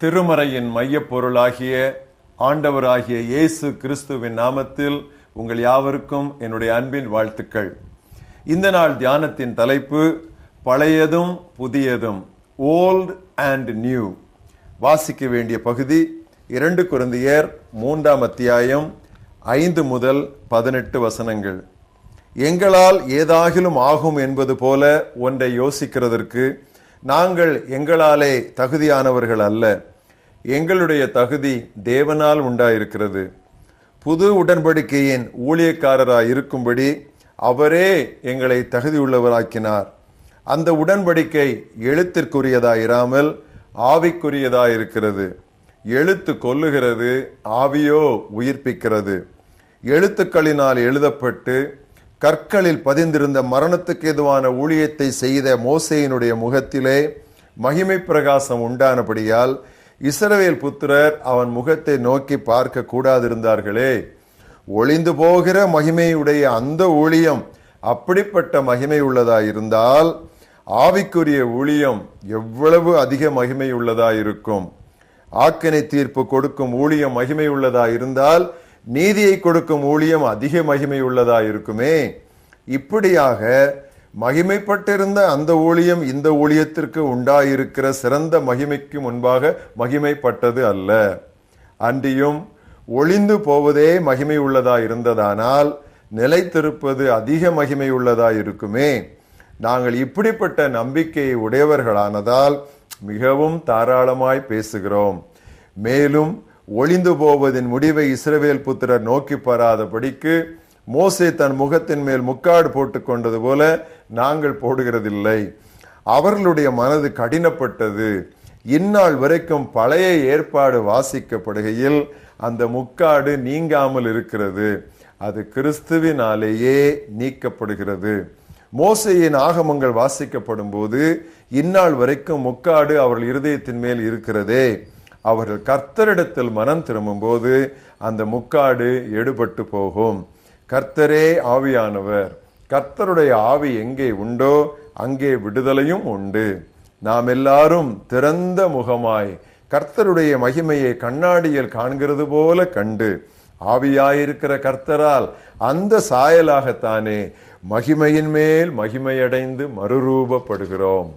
திருமறையின் மையப்பொருளாகிய ஆண்டவராகிய இயேசு கிறிஸ்துவின் நாமத்தில் உங்கள் யாவருக்கும் என்னுடைய அன்பின் வாழ்த்துக்கள். இந்த நாள் தியானத்தின் தலைப்பு பழையதும் புதியதும் ஓல்ட் அண்ட் நியூ வாசிக்க வேண்டிய பகுதி இரண்டு குருந்தியர் மூன்றாம் அத்தியாயம் ஐந்து முதல் பதினெட்டு வசனங்கள். எங்களால் ஏதாகிலும் ஆகும் என்பது போல ஒன்றை யோசிக்கிறதற்கு நாங்கள் எங்களாலே தகுதியானவர்கள் அல்ல. எங்களுடைய தகுதி தேவனால் உண்டாயிருக்கிறது. புது உடன்படிக்கையின் ஊழியக்காரராக இருக்கும்படி அவரே எங்களை தகுதியுள்ளவராக்கினார். அந்த உடன்படிக்கை எழுத்திற்குரியதாயிராமல் ஆவிக்குரியதாயிருக்கிறது. எழுத்து கொல்லுகிறது ஆவியோ உயிர்ப்பிக்கிறது. எழுத்துக்களினால் எழுதப்பட்டு கற்களில் பதிந்திருந்த மரணத்துக்கு எதுவான ஊழியத்தை செய்த மோசையினுடைய முகத்திலே மகிமை பிரகாசம் உண்டானபடியால் இஸ்ரவேல் புத்திரர் அவன் முகத்தை நோக்கி பார்க்க கூடாதிருந்தார்களே. ஒளிந்து போகிற மகிமையுடைய அந்த ஊழியம் அப்படிப்பட்ட மகிமை உள்ளதாயிருந்தால் ஆவிக்குரிய ஊழியம் எவ்வளவு அதிக மகிமை உள்ளதாயிருக்கும் ஆக்கினை தீர்ப்பு கொடுக்கும் ஊழியம் மகிமை உள்ளதாயிருந்தால் இருந்தால் நீதியை கொடுக்கும் ஊழியம் அதிக மகிமை உள்ளதா இருக்குமே இப்படியாக மகிமைப்பட்டிருந்த அந்த ஊழியம் இந்த ஊழியத்திற்கு உண்டாயிருக்கிற சிறந்த மகிமைக்கு முன்பாக மகிமைப்பட்டது அல்ல. அன்றியும் ஒளிந்து போவதே மகிமை உள்ளதா இருந்ததானால் நிலைத்திருப்பது அதிக மகிமை உள்ளதா இருக்குமே நாங்கள் இப்படிப்பட்ட நம்பிக்கையை உடையவர்களானதால் மிகவும் தாராளமாய் பேசுகிறோம். மேலும் ஒளிந்து போவதின் முடிவை இஸ்ரவேல் புத்திரர் நோக்கி பாராதபடிக்கு மோசே தன் முகத்தின் மேல் முக்காடு போட்டுக்கொண்டது போல நாங்கள் போடுகிறதில்லை. அவர்களுடைய மனது கடினப்பட்டது. இந்நாள் வரைக்கும் பழைய ஏற்பாடு வாசிக்கப்படுகையில் அந்த முக்காடு நீங்காமல் இருக்கிறது. அது கிறிஸ்துவினாலேயே நீக்கப்படுகிறது. மோசையின் ஆகமங்கள் வாசிக்கப்படும் போது இந்நாள் வரைக்கும் முக்காடு அவர்கள் இருதயத்தின் மேல் இருக்கிறதே. அவர்கள் கர்த்தரிடத்தில் மனம் திரும்பும் போது அந்த முக்காடு எடுபட்டு போகும். கர்த்தரே ஆவியானவர் கர்த்தருடைய ஆவி எங்கே உண்டோ அங்கே விடுதலையும் உண்டு. நாம் எல்லாரும் திறந்த முகமாய் கர்த்தருடைய மகிமையை கண்ணாடியில் காண்கிறது போல கண்டு ஆவியாயிருக்கிற கர்த்தரால் அந்த சாயலாகத்தானே மகிமையின் மேல் மகிமையடைந்து மறுரூபப்படுகிறோம்.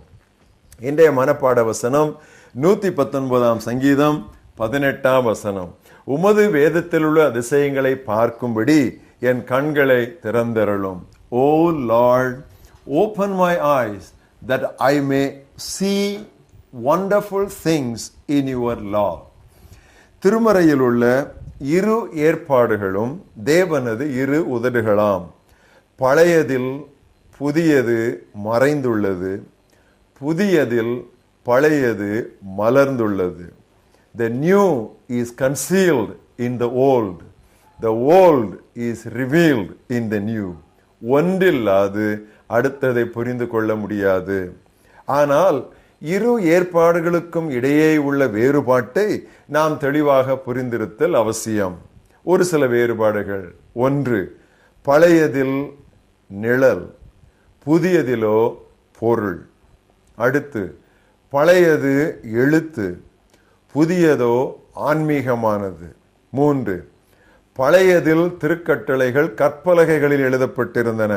இன்றைய மனப்பாட வசனம் நூத்தி பத்தொன்பதாம் சங்கீதம் பதினெட்டாம் வசனம். உமது வேதத்தில் உள்ள அதிசயங்களை பார்க்கும்படி என் கண்களை திறந்தருளும். O Lord open my eyes that I may see wonderful things in your law திருமறையில் உள்ள இரு ஏற்பாடுகளும் தேவனது இரு உதடுகளாம். பழையதில் புதியது மறைந்துள்ளது புதியதில் பழையது மலர்ந்துள்ளது. The new is concealed in the old the old is revealed in the new ஒன்றில்லாது அடுத்ததை புரிந்து கொள்ள முடியாது. ஆனால் இரு ஏற்பாடுகளுக்கும் இடையே உள்ள வேறுபாட்டை நாம் தெளிவாக புரிந்திருத்தல் அவசியம். ஒரு சில வேறுபாடுகள். ஒன்று பழையதில் நிழல் புதியதிலோ பொருள். அடுத்து பழையது எழுத்து புதியதோ ஆன்மீகமானது. மூன்று பழையதில் திருக்கட்டளைகள் கற்பலகைகளில் எழுதப்பட்டிருந்தன.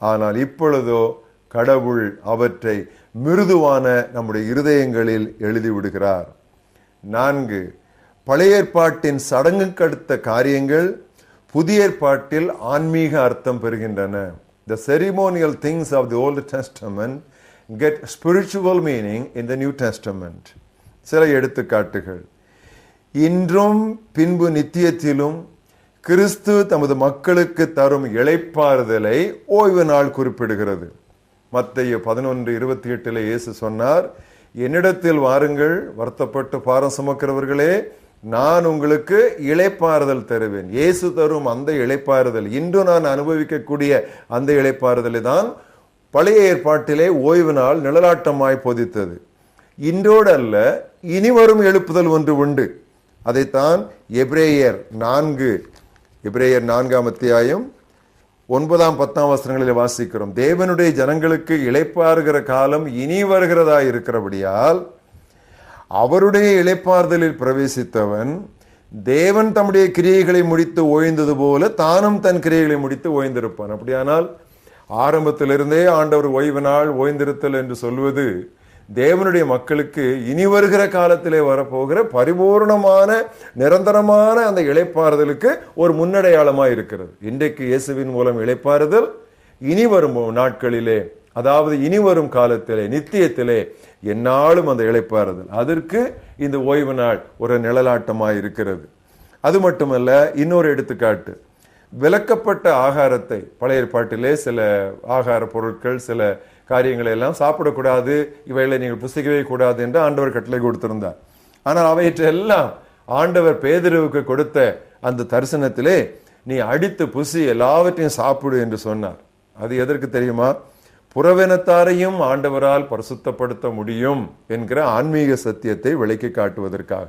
ஆனால் இப்பொழுதோ கடவுள் அவற்றை மிருதுவான நம்முடைய இருதயங்களில் எழுதிவிடுகிறார் நான்கு பழைய ஏற்பாட்டின் சடங்குக்கு காரியங்கள் புதிய ஏற்பாட்டில் ஆன்மீக அர்த்தம் பெறுகின்றன. The ceremonial things of the Old Testament get spiritual meaning in the New Testament. சில எடுத்துக்காட்டுகள். இன்றும் பின்பு நித்தியத்திலும் கிறிஸ்து தமது மக்களுக்கு தரும் இழைப்பாறுதலை ஓய்வு நாள் குறிப்பிடுகிறது. மத்திய பதினொன்று இருபத்தி எட்டில் இயேசு சொன்னார் என்னிடத்தில் வாருங்கள் வருத்தப்பட்டு பாரம் சுமக்கிறவர்களே நான் உங்களுக்கு இழைப்பாறுதல் தருவேன். இயேசு தரும் அந்த இழைப்பாறுதல் இன்று நான் அனுபவிக்கக்கூடிய அந்த இழைப்பாறுதலை தான் பழைய ஏற்பாட்டிலே ஓய்வு நாள் நிழலாட்டமாய் போதித்தது. இன்றோடு அல்ல இனி வரும் எழுப்புதல் ஒன்று உண்டு. அதைத்தான் எப்ரேயர் நான்கு எப்ரேயர் நான்காம் அத்தியாயம் ஒன்பதாம் பத்தாம் வசனங்களில் வாசிக்கிறோம். தேவனுடைய ஜனங்களுக்கு இழைப்பாருகிற காலம் இனி வருகிறதா இருக்கிறபடியால் அவருடைய இழைப்பாறுதலில் பிரவேசித்தவன் தேவன் தம்முடைய கிரியைகளை முடித்து ஓய்ந்தது போல தானும் தன் கிரியைகளை முடித்து ஓய்ந்திருப்பான். அப்படியானால் ஆரம்பத்திலிருந்தே ஆண்டவர் ஓய்வு நாள் ஓய்ந்திருத்தல் என்று சொல்வது தேவனுடைய மக்களுக்கு இனி வருகிற காலத்திலே வரப்போகிற பரிபூர்ணமான நிரந்தரமான அந்த இழைப்பாறுதலுக்கு ஒரு முன்னடையாளமாக இருக்கிறது. இன்றைக்கு இயேசுவின் மூலம் இழைப்பாறுதல் இனி வரும் நாட்களிலே அதாவது இனி வரும் காலத்திலே நித்தியத்திலே என்னாலும் அந்த இழைப்பாறுதல் அதற்கு இந்த ஓய்வு நாள் ஒரு நிழலாட்டமாக இருக்கிறது. அது மட்டுமல்ல இன்னொரு எடுத்துக்காட்டு. விலக்கப்பட்ட ஆகாரத்தை பழைய ஏற்பாட்டிலே சில ஆகார பொருட்கள் சில காரியங்களை எல்லாம் சாப்பிடக்கூடாது இவைகளை நீங்கள் புசிக்கவே கூடாது என்று ஆண்டவர் கட்டளை கொடுத்திருந்தார். ஆனால் அவையற்றெல்லாம் ஆண்டவர் பேதருவுக்கு கொடுத்த அந்த தரிசனத்திலே நீ அடித்து புசி எல்லாவற்றையும் சாப்பிடு என்று சொன்னார். அது எதற்கு தெரியுமா? புறவினத்தாரையும் ஆண்டவரால் பரிசுத்தப்படுத்த முடியும் என்கிற ஆன்மீக சத்தியத்தை விளக்கி காட்டுவதற்காக.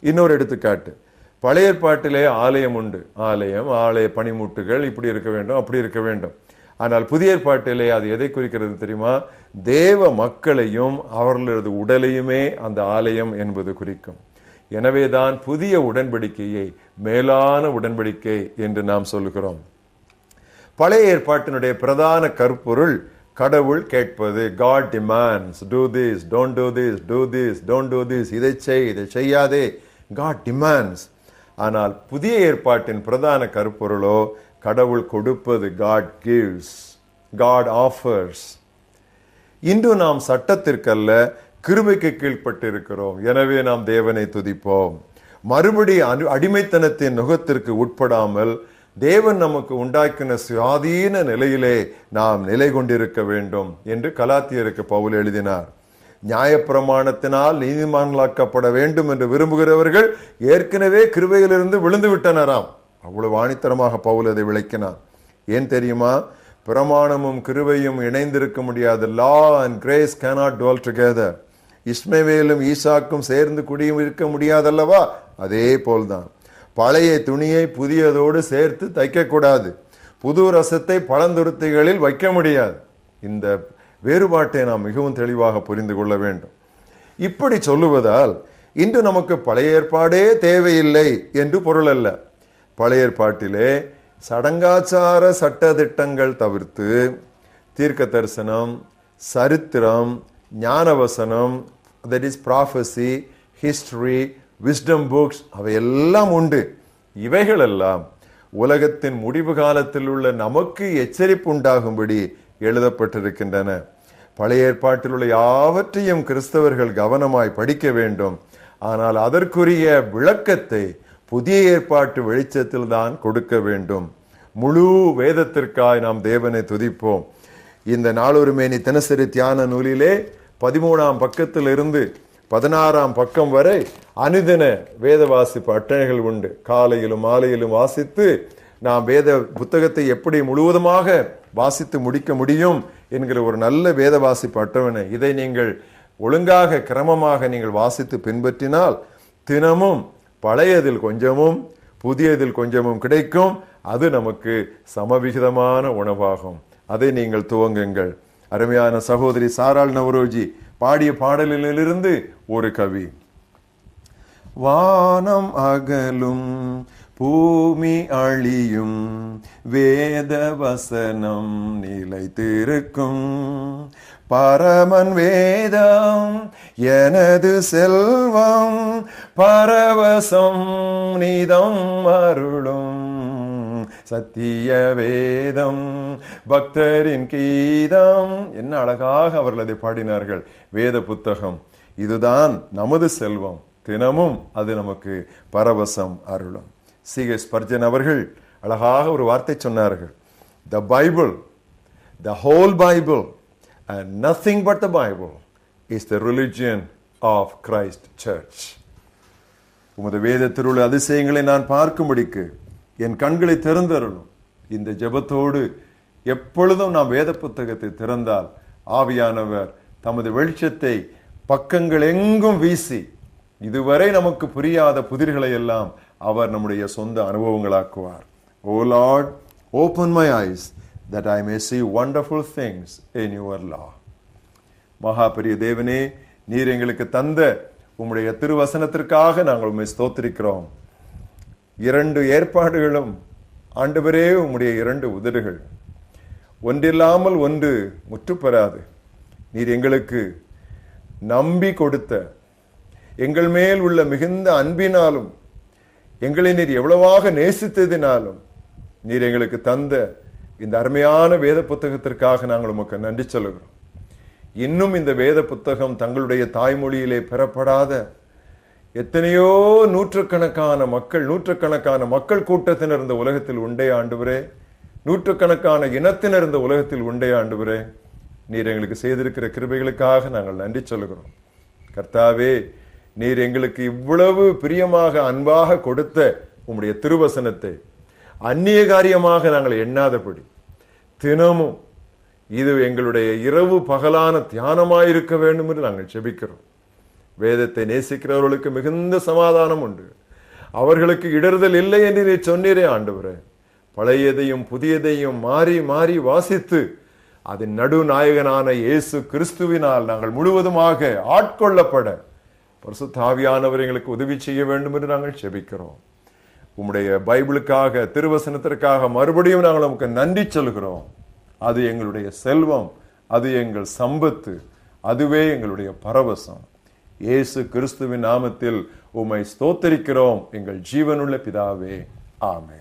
இன்னொரு எடுத்துக்காட்டு. பழைய ஏற்பாட்டிலே ஆலயம் உண்டு. ஆலயம் ஆலய பனிமூட்டுகள் இப்படி இருக்க வேண்டும் அப்படி இருக்க வேண்டும். ஆனால் புதிய ஏற்பாட்டிலே அது எதை குறிக்கிறது தெரியுமா? தேவ மக்களையும் அவர்களது உடலையுமே அந்த ஆலயம் என்பது குறிக்கும். எனவேதான் புதிய உடன்படிக்கையை மேலான உடன்படிக்கை என்று நாம் சொல்லுகிறோம். பழைய ஏற்பாட்டினுடைய பிரதான கருப்பொருள் கடவுள் கேட்பது. God demands do this don't do this do this don't do this இதை செய் இதை செய்யாதே. காட் டிமாண்ட்ஸ் ஆனால் புதிய ஏற்பாட்டின் பிரதான கருப்பொருளோ கடவுள் கொடுப்பது காட் கிவ்ஸ் காட் ஆஃபர்ஸ் இன்று நாம் சட்டத்திற்கல்ல கிருபைக்கு கீழ்ப்பட்டிருக்கிறோம். எனவே நாம் தேவனை துதிப்போம். மறுபடி அனு அடிமைத்தனத்தின் நுகத்திற்கு உட்படாமல் தேவன் நமக்கு உண்டாக்கின சுயாதீன நிலையிலே நாம் நிலை கொண்டிருக்க வேண்டும் என்று கலாத்தியருக்கு பவுல் எழுதினார். நியாயப்பிரமாணத்தினால் நீதிமான்களாக்கப்பட வேண்டும் என்று விரும்புகிறவர்கள் ஏற்கனவே கிருவையிலிருந்து விழுந்து விட்டனராம் அவ்வளவு ஆணித்தரமாக பவுல் அதை விளக்கினார். ஏன் தெரியுமா? பிரமாணமும் கிருவையும் இணைந்திருக்க முடியாது. Law and grace cannot dwell together இஸ்மவேலும் ஈசாக்கும் சேர்ந்து குடியும் இருக்க முடியாதல்லவா? அதே போல்தான். பழைய துணியை புதியதோடு சேர்த்து தைக்கக்கூடாது. புது ரசத்தை பழந்துருத்திகளில் வைக்க முடியாது. இந்த வேறுபாட்டை நாம் மிகவும் தெளிவாக புரிந்து கொள்ள வேண்டும். இப்படி சொல்லுவதால் இன்று நமக்கு பழைய ஏற்பாடே தேவையில்லை என்று பொருள் அல்ல. பழைய ஏற்பாட்டிலே சடங்காச்சார சட்ட திட்டங்கள் தவிர்த்து தீர்க்க தரிசனம் சரித்திரம் ஞானவசனம் that is prophecy history wisdom books அவையெல்லாம் உண்டு. இவைகளெல்லாம் உலகத்தின் முடிவு காலத்தில் உள்ள நமக்கு எச்சரிப்பு உண்டாகும்படி எழுதப்பட்டிருக்கின்றன. பழைய ஏற்பாட்டில் உள்ள யாவற்றையும் கிறிஸ்தவர்கள் கவனமாய் படிக்க வேண்டும். ஆனால் அதற்குரிய விளக்கத்தை புதிய ஏற்பாட்டு வெளிச்சத்தில் தான் கொடுக்க வேண்டும். முழு வேதத்திற்காய் நாம் தேவனை துதிப்போம். இந்த நாளொருமேனி தினசரி தியான நூலிலே பதிமூணாம் பக்கத்தில் இருந்து பதினாறாம் பக்கம் வரை அனுதின வேத வாசிப்பு அட்டணைகள் உண்டு. காலையிலும் மாலையிலும் வாசித்து நாம் வேத புத்தகத்தை எப்படி முழுவதுமாக வாசித்து முடிக்க முடியும் என்கிற ஒரு நல்ல வேத வாசிப்பு அட்டவணை. இதை நீங்கள் ஒழுங்காக கிரமமாக நீங்கள் வாசித்து பின்பற்றினால் தினமும் பழையதில் கொஞ்சமும் புதியதில் கொஞ்சமும் கிடைக்கும். அது நமக்கு சமவிகிதமான உணவாகும். அதை நீங்கள் துவங்குங்கள். அருமையான சகோதரி சாரால் நவரோஜி பாடிய பாடலிலிருந்து ஒரு கவி. வானம் அகலும் பூமி அழியும் வேத வசனம் நிலைத்திருக்கும். பரமன் வேதம் எனது செல்வம் பரவசம் நிதம் அருளும். சத்திய வேதம் பக்தரின் கீதம். என்ன அழகாக அவர்கள் அதை பாடினார்கள். வேத புத்தகம். இதுதான் நமது செல்வம். தினமும் அது நமக்கு பரவசம் அருளும். சி எஸ் பர்ஜன் அவர்கள் அழகாக ஒரு வார்த்தை சொன்னார்கள். The Bible the whole Bible and nothing but the Bible is the religion of Christ church உமது வேதத்தில் உள்ள அதிசயங்களை நான் பார்க்கும்படிக்கு என் கண்களை திறந்தருளும். இந்த ஜெபத்தோடு எப்பொழுதும் நாம் வேத புத்தகத்தை திறந்தால் ஆவியானவர் தமது வெளிச்சத்தை பக்கங்கள் எங்கும் வீசி இதுவரை நமக்கு புரியாத புதிர்களை எல்லாம் அவர் நம்முடைய சொந்த அனுபவங்களாக்குவார். O Lord open my eyes that I may see wonderful things in your law மகா பெரிய தேவனே நீர் எங்களுக்கு தந்த உம்முடைய திருவசனத்திற்காக நாங்கள் உண்மை ஸ்தோத்திருக்கிறோம். இரண்டு ஏற்பாடுகளும் ஆண்டவரே உம்முடைய இரண்டு உதடுகள். ஒன்றில்லாமல் ஒன்று முற்றுப்பெறாது நீர் எங்களுக்கு நம்பி கொடுத்த எங்கள் மேல் உள்ள மிகுந்த அன்பினாலும் எங்களை நீர் எவ்வளவாக நேசித்ததினாலும் நீர் எங்களுக்கு தந்த இந்த அருமையான வேத புத்தகத்திற்காக நாங்கள் உமக்கு நன்றி சொல்லுகிறோம். இன்னும் இந்த வேத புத்தகம் தங்களுடைய தாய்மொழியிலே பெறப்படாத எத்தனையோ நூற்றுக்கணக்கான மக்கள் நூற்றுக்கணக்கான மக்கள் கூட்டத்தினர் இந்த உலகத்தில் உண்டே ஆண்டுவரே. நூற்றுக்கணக்கான இனத்தினர் இந்த உலகத்தில் உண்டே ஆண்டுவரே. நீர் எங்களுக்கு செய்திருக்கிற கிருபைகளுக்காக நாங்கள் நன்றி சொல்லுகிறோம். கர்த்தாவே நீர் எங்களுக்கு இவ்வளவு பிரியமாக அன்பாக கொடுத்த உம்முடைய திருவசனத்தை அந்நிய காரியமாக நாங்கள் எண்ணாதபடி தினமும் இது எங்களுடைய இரவு பகலான தியானமாயிருக்க வேண்டும் என்று நாங்கள் செபிக்கிறோம். வேதத்தை நேசிக்கிறவர்களுக்கு மிகுந்த சமாதானம் உண்டு. அவர்களுக்கு இடறுதல் இல்லை என்று நீ சொன்னீரே ஆண்டவரே. பழையதையும் புதியதையும் மாறி மாறி வாசித்து அதன் நடுநாயகனான இயேசு கிறிஸ்துவினால் நாங்கள் முழுவதுமாக ஆட்கொள்ளப்பட பரிசுத்தாவியானவர் எங்களுக்கு உதவி செய்ய வேண்டும் என்று நாங்கள் செபிக்கிறோம். உம்முடைய பைபிளுக்காக திருவசனத்திற்காக மறுபடியும் நாங்கள் உமக்கு நன்றி சொல்கிறோம். அது எங்களுடைய செல்வம் அது எங்கள் சம்பத்து அதுவே எங்களுடைய பரவசம். இயேசு கிறிஸ்துவின் நாமத்தில் உம்மை ஸ்தோத்தரிக்கிறோம். எங்கள் ஜீவனுள்ள பிதாவே ஆமே